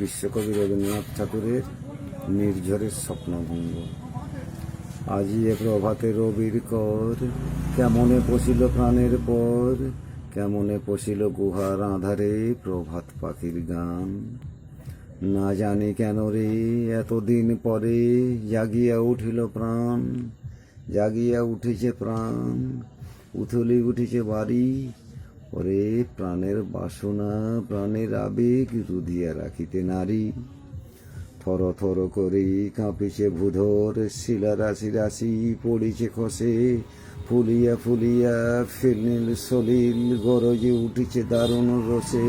বিশ্বকবি রবীন্দ্রনাথ ঠাকুরের নির্ঝরের স্বপ্নভঙ্গ। আজি এ প্রভাতে রবির কর, কেমনে পশিল প্রাণের পর, কেমনে পশিল গুহার আধারে প্রভাত পাখির গান। না জানি কেন রে, এতদিন পরে জাগিয়া উঠিল প্রাণ, জাগিয়া উঠেছে প্রাণ, উথলি উঠেছে বাড়ি ওরে প্রাণের বাসনা, প্রাণের আবেগ রুধিয়া রাখিতে নারী। থর থর করে কাঁপিছে ভূধর, শিলা রাশি রাশি পড়িছে খসে। ফুলিয়া ফুলিয়া ফিলিল সলিল গরজে উঠিছে দারুণ রসে।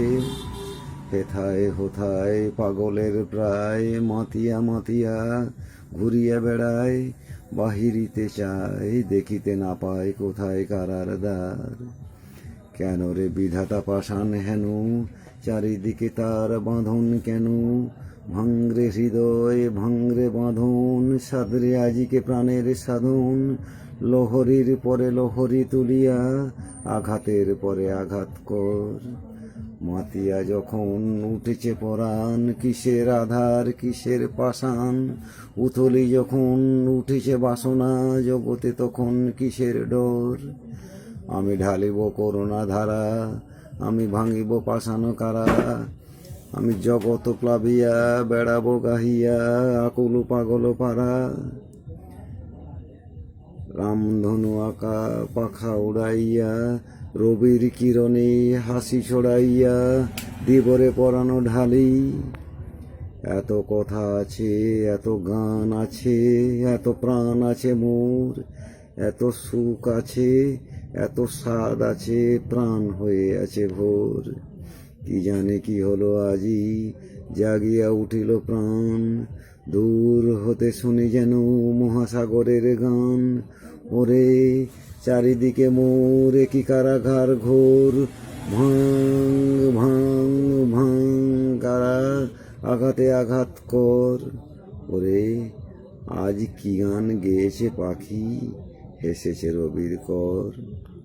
হেথায় হোথায় পাগলের প্রায় মাতিয়া মাতিয়া ঘুরিয়া বেড়ায়, বাহিরিতে চায়, দেখিতে না পায় কোথায় কারার দ্বার। কেন রে বিধাতা পাষাণ হেন? চারিদিকে তার বাঁধন কেন? ভাঙরে হৃদয়, ভাঙরে বাঁধন, সাদরে আজিকে প্রাণের সাধন। লহরীর পরে লহরী তুলিয়া, আঘাতের পরে আঘাত কর। মাতিয়া যখন উঠেছে পরাণ, কিসের আধার, কিসের পাষাণ? উথলি যখন উঠেছে বাসনা, জগতে তখন কিসের ডর? আমি ঢালিব করুণা ধারা আমি ভাঙিব পাষাণ কারা আমি জগত প্লাবিয়া, বেড়াবো গাহিয়া, আকুল পাগল পারা। রামধনু আঁকা পাখা উড়াইয়া, রবির কিরণে হাসি ছড়াইয়া, দিবরে পরানো ঢালি। এত কথা আছে, এত গান আছে, এত প্রাণ আছে মোর, এত সুখ আছে এত স্বাদ আছে, প্রাণ হয়ে আছে ভোর। কি জানে কি হলো আজি? জাগিয়া উঠিল প্রাণ। দূর হতে শুনি যেন মহাসাগরের গান। ওরে, চারিদিকে মোরে কি কারাগার ঘোর। ভাঙ ভাঙ ভাঙ, কারা আঘাতে আঘাত কর। ওরে, আজ কি গান গেয়েছে পাখি? হেসেছে রবির কর।